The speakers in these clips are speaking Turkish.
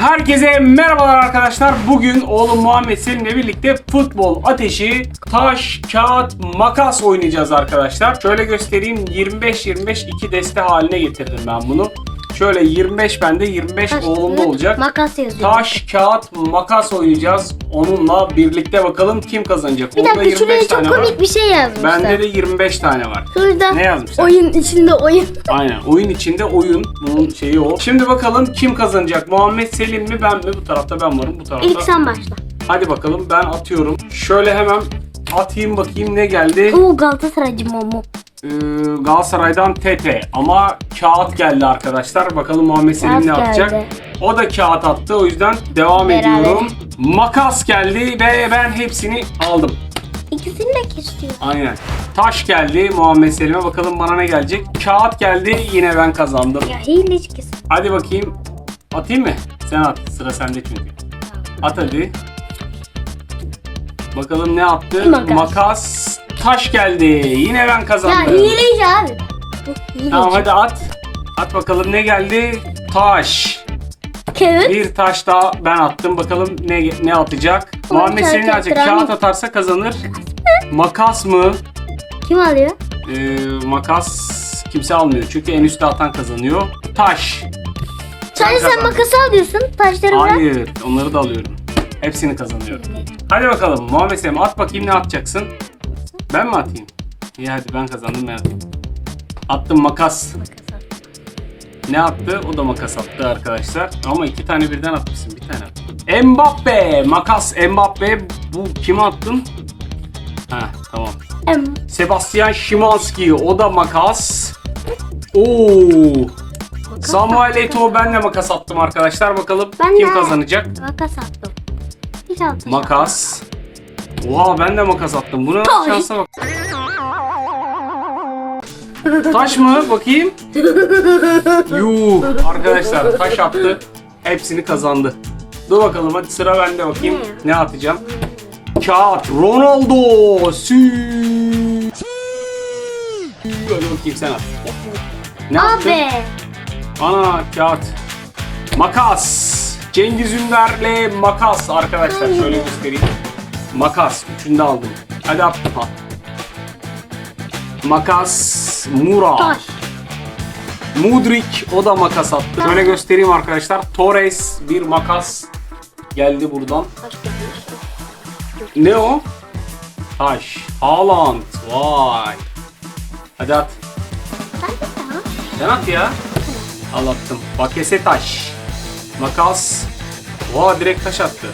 Herkese merhabalar arkadaşlar. Bugün oğlum Muhammed Selim'le birlikte futbol ateşi, taş, kağıt, makas oynayacağız arkadaşlar. Şöyle göstereyim. 25-25 iki deste haline getirdim ben bunu. Şöyle 25 bende, 25 Taş, oğlumda kağıt, olacak. Makas yazıyor. Taş, kağıt, makas oynayacağız. Onunla birlikte bakalım kim kazanacak. bir dakika şuraya çok var. komik bir şey yazmışlar. Bende de 25 tane var. Şurada Ne yazmışlar? oyun içinde oyun. Aynen. Oyun içinde oyun. Bunun şeyi o. Şimdi bakalım kim kazanacak? Muhammed Selim mi ben mi? Bu tarafta ben varım. Bu tarafta. İlk sen başla. Hadi bakalım ben atıyorum. Şöyle hemen atayım bakayım ne geldi. Oo Galatasaraycı Momo. Ee, Galatasaray'dan TT ama kağıt geldi arkadaşlar. Bakalım Muhammed Selim ne yapacak? geldi. O da kağıt attı. O yüzden devam Beraber. ediyorum. Makas geldi ve ben hepsini aldım. İkisini de kesiyor. Aynen. Taş geldi Muhammed Selim'e. Bakalım bana ne gelecek? Kağıt geldi. Yine ben kazandım. Ya hile hiç kesin. Hadi bakayım. Atayım mı? Sen at. Sıra sende çünkü. At hadi. Bakalım ne attı? Makas. Makas. Taş geldi. Yine ben Ya kazandım. abi. Bu. Tamam hadi at. At bakalım ne geldi? Taş. Kağıt. Bir taş daha ben attım. Bakalım ne ne atacak? Oğlum, Muhammed kağıt senin ne atacak? attıran Kağıt atarsa kazanır. Makas mı? Kim alıyor? Ee, makas kimse almıyor. Çünkü en üstte atan kazanıyor. Taş. Sadece sen kazandın. makası alıyorsun. Taşları bırak. Hayır, onları da alıyorum. Hepsini kazanıyorum. Hadi bakalım Muhammed Selim at bakayım ne atacaksın? Ben mi atayım? İyi hadi ben kazandım ben atayım. Attım makas. Ne attı? O da makas attı arkadaşlar. Ama iki tane birden atmışsın. Bir tane at. Mbappe! Makas Mbappe. Bu kime attın? Ha tamam. Em, Sebastian Szymanski. O da makas. Oo. Samuel Eto'o ben de makas attım arkadaşlar. Bakalım Ben kim de. kazanacak? Makas attım. Altı. Makas. Oha ben de makas attım. Buna Taş. şansa bak. Taş mı? Bakayım. Yuh. Arkadaşlar taş attı. Hepsini kazandı. Dur bakalım hadi sıra bende bakayım. Ne? Atacağım? Kağıt. Ronaldo. Sü. Hadi bakayım sen at. Ne attın? Abi. Ana kağıt. Makas. Cengiz Ünder'le makas arkadaşlar. Şöyle göstereyim. Makas. Üçünü de aldım. Hadi at. Makas. Mura. Taş. Mudrik. O da makas attı. Şöyle göstereyim arkadaşlar. Torres bir makas geldi buradan. Ne o? Taş. Haaland. Vay. Hadi at. Sen at ya. Al attım. Bakese taş. Makas. Oha direkt taş attı.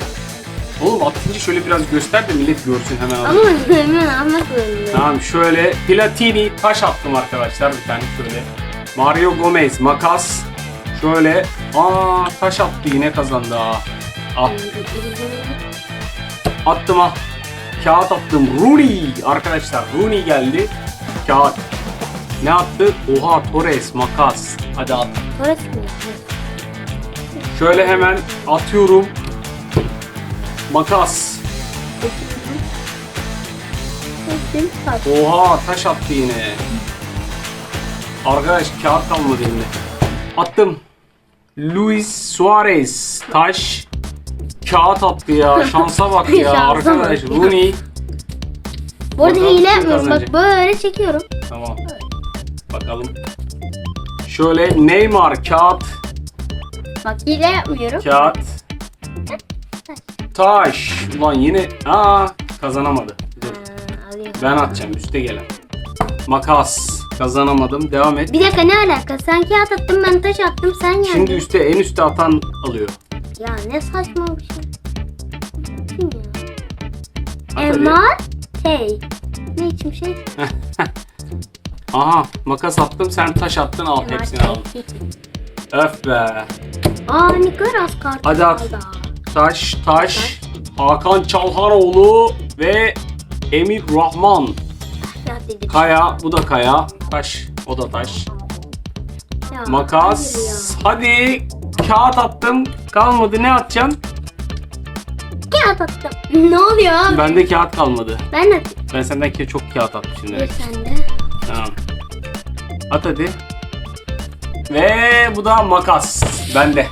Oğlum atınca şöyle biraz göster de millet görsün hemen. Ama Al. hemen anlatmıyorum. Tamam şöyle Platini taş attım arkadaşlar bir tane şöyle. Mario Gomez makas. Şöyle aa taş attı yine kazandı ha. Al attım ha. Kağıt attım. Rooney arkadaşlar Rooney geldi. Kağıt. Ne attı? Oha Torres makas. Hadi at. Orası mı? Şöyle hemen atıyorum. Makas. Oha taş attı yine. Arkadaş kağıt kalmadı elimde. Attım. Luis Suarez taş. Kağıt attı ya. Şansa bak ya Şansa arkadaş. Rooney. Bu arada Bakalım hile yapmıyorum. Bak kazanacak? böyle çekiyorum. Tamam. Bakalım. Şöyle Neymar kağıt. Bak hile yapmıyorum. Kağıt. Taş. Ulan yine. Aa kazanamadı. Dur. Ha, alayım. Ben atacağım üste gelen. Makas. Kazanamadım. Devam et. Bir dakika ne alaka? Sen kağıt attın ben taş attım sen yendin. Şimdi üste en üste atan alıyor. Ya ne saçma bir şey. Kim ya? At Hey. Ne için şey? Aha makas attım sen taş attın al hepsini al. Öf be. Aa Nikolas kartı Hadi at. kaldı. Taş taş. Hakan Çalhanoğlu ve Emir Rahman. Ya dedik. Kaya bu da kaya. Taş o da taş. Ya, Makas. Hadi. Kağıt attım. Kalmadı ne atacaksın? Kağıt attım. Ne oluyor abi? Bende kağıt kalmadı. Ben de Ben senden çok kağıt atmışım demek. sende. Tamam. At hadi. Ve bu da makas. Bende.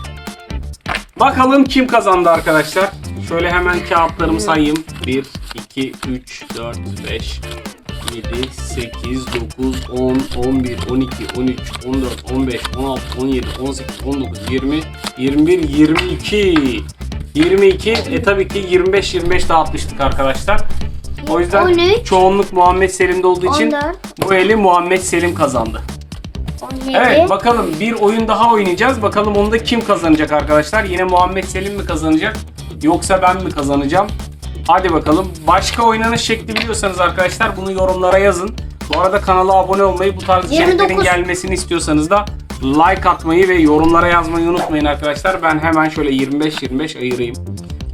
Bakalım kim kazandı arkadaşlar. Şöyle hemen kağıtlarımı sayayım. 1, 2, 3, 4, 5, 7, 8, 9, 10, 11, 12, 13, 14, 15, 16, 17, 18, 19, 20, 21, 22. 22. E tabii ki 25 25 dağıtmıştık arkadaşlar. O yüzden 13. çoğunluk Muhammed Selim'de olduğu için 14. bu eli Muhammed Selim kazandı. 17. Evet bakalım bir oyun daha oynayacağız. Bakalım onu da kim kazanacak arkadaşlar? Yine Muhammed Selim mi kazanacak? Yoksa ben mi kazanacağım? Hadi bakalım. Başka oynanış şekli biliyorsanız arkadaşlar bunu yorumlara yazın. Bu arada kanala abone olmayı, bu tarz 29. içeriklerin gelmesini istiyorsanız da like atmayı ve yorumlara yazmayı unutmayın arkadaşlar. Ben hemen şöyle 25-25 ayırayım.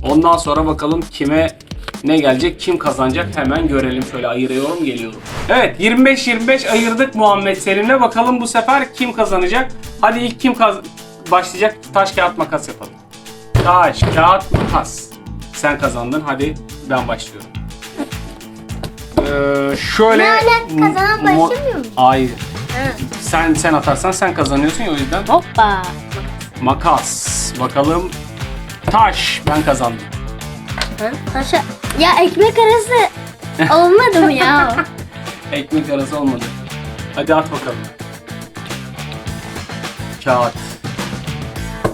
Ondan sonra bakalım kime ne gelecek, kim kazanacak hemen görelim. Şöyle ayırıyorum, geliyorum. Evet 25-25 ayırdık Muhammed Selim'le. Bakalım bu sefer kim kazanacak? Hadi ilk kim kaz başlayacak? Taş, kağıt, makas yapalım. Taş, kağıt, makas. Sen kazandın. Hadi ben başlıyorum. Ee, şöyle... Ne alaka? Kazanan başlamıyor mu? Hayır. Ha. Sen sen atarsan sen kazanıyorsun ya o yüzden. Hoppa. Makas. Bakalım. Taş. Ben kazandım. Ha? Taşa. Ya ekmek arası olmadı mı ya? Ekmek arası olmadı. Hadi at bakalım. Kağıt.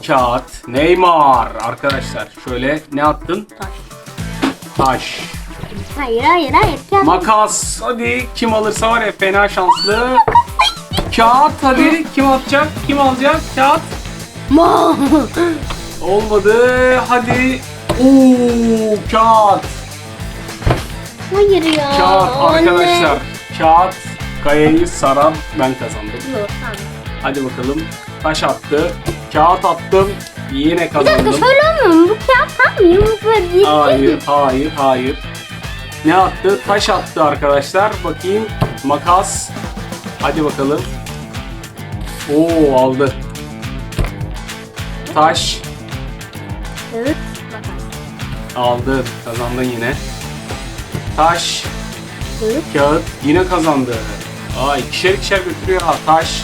Kağıt. Neymar. Arkadaşlar şöyle ne attın? Taş. Taş. Hayır hayır hayır. Kağıt. Makas. Hadi kim alırsa var ya fena şanslı. Kağıt hadi kim atacak? Kim alacak? Kağıt. Ma. Olmadı. Hadi. Oo kağıt. Hayır ya. Kağıt anne. arkadaşlar. Kağıt kayayı saran ben kazandım. Yok tamam. Hadi bakalım. Taş attı. Kağıt attım. Yine Bir dakika kazandım. şöyle olmuyor mu? Bu kağıt tam böyle değil Hayır, hayır, hayır. Ne attı? Taş attı arkadaşlar. Bakayım. Makas. Hadi bakalım. Oo aldı. Taş. Aldı. Kazandın yine. Taş, kağıt yine kazandı. Aa ikişer ikişer götürüyor ha taş.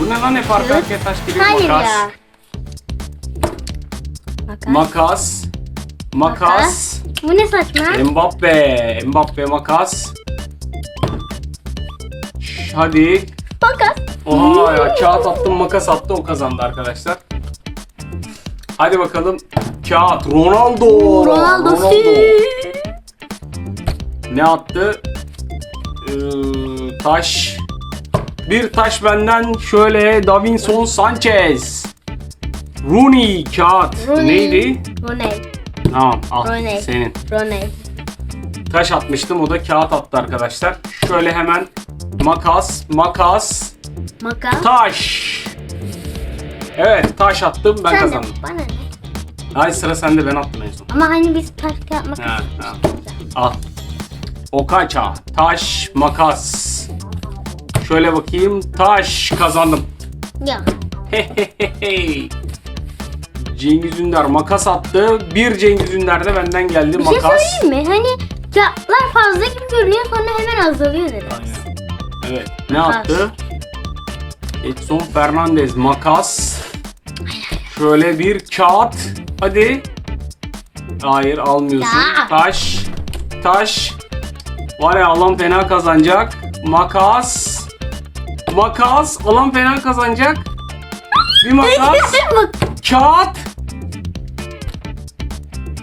Bu ne lan hep arka arkaya taş geliyor Hayır makas. ya. Makas. Makas. Makas. Bu ne saçma? Mbappe. Mbappe makas. Şş, Hadi. Makas. Oha ya kağıt attım makas attı o kazandı arkadaşlar. Hadi bakalım. Kağıt Ronaldo. Ronaldo. Ne attı? Ee, taş. Bir taş benden şöyle Davinson Sanchez. Rooney kağıt. Rooney. Neydi? Roney. Tamam al Rooney. senin. Roney. Taş atmıştım o da kağıt attı arkadaşlar. Şöyle hemen makas, makas, Makas. taş. Evet taş attım ben Sen de- kazandım. Bana ne? Ay sıra sende ben attım en son. Ama hani biz taş kağıt makas. Ha, ha. Al. Okaça, taş, makas. Şöyle bakayım. Taş kazandım. Ya. Hehehehe. Cengiz Ünder makas attı. Bir Cengiz Ünder de benden geldi Bir şey makas. söyleyeyim mi? Hani kağıtlar fazla gibi görünüyor sonra hemen azalıyor neden? Aynen. Evet. Ne Makas. attı? Edson Fernandez makas. Şöyle bir kağıt. Hadi. Hayır almıyorsun. Taş. Taş. Var ya alan fena kazanacak. Makas. Makas. Alan fena kazanacak. Bir makas. Kağıt.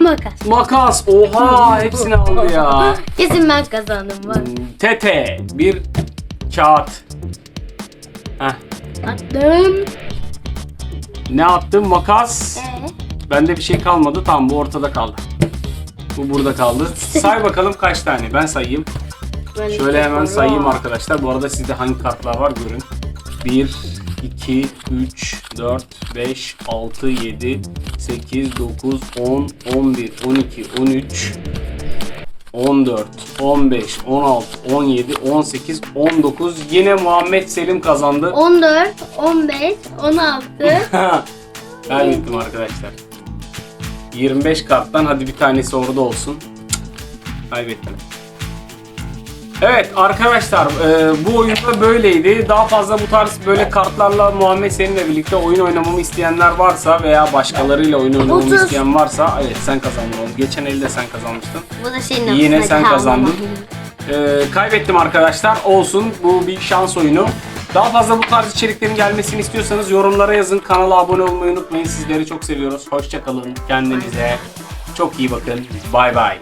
makas. Makas. Oha hepsini aldı ya. Kesin ben kazandım bak. Tete. Bir kağıt. Heh. Attım. Ne attım? Makas. Ee, Bende bir şey kalmadı. Tamam bu ortada kaldı. Bu burada kaldı. Say bakalım kaç tane. Ben sayayım. böyle Şöyle hemen sayayım arkadaşlar. Bu arada sizde hangi kartlar var görün. 1, 2, 3, 4, 5, 6, 7, 8, 9, 10, 11, 12, 13, 14, 15, 16, 17, 18, 19. Yine Muhammed Selim kazandı. 14, 15, 16. Kaybettim arkadaşlar. 25 karttan hadi bir tanesi orada olsun. Kaybettim. Evet arkadaşlar e, bu oyunda böyleydi. Daha fazla bu tarz böyle kartlarla Muhammed seninle birlikte oyun oynamamı isteyenler varsa veya başkalarıyla oyun oynamamı Otuz. isteyen varsa evet sen kazandın oğlum. Geçen elde sen kazanmıştın. Bu da senin Yine sen kazandın. E, kaybettim arkadaşlar. Olsun bu bir şans oyunu. Daha fazla bu tarz içeriklerin gelmesini istiyorsanız yorumlara yazın. Kanala abone olmayı unutmayın. Sizleri çok seviyoruz. Hoşçakalın. Kendinize çok iyi bakın. Bay bay.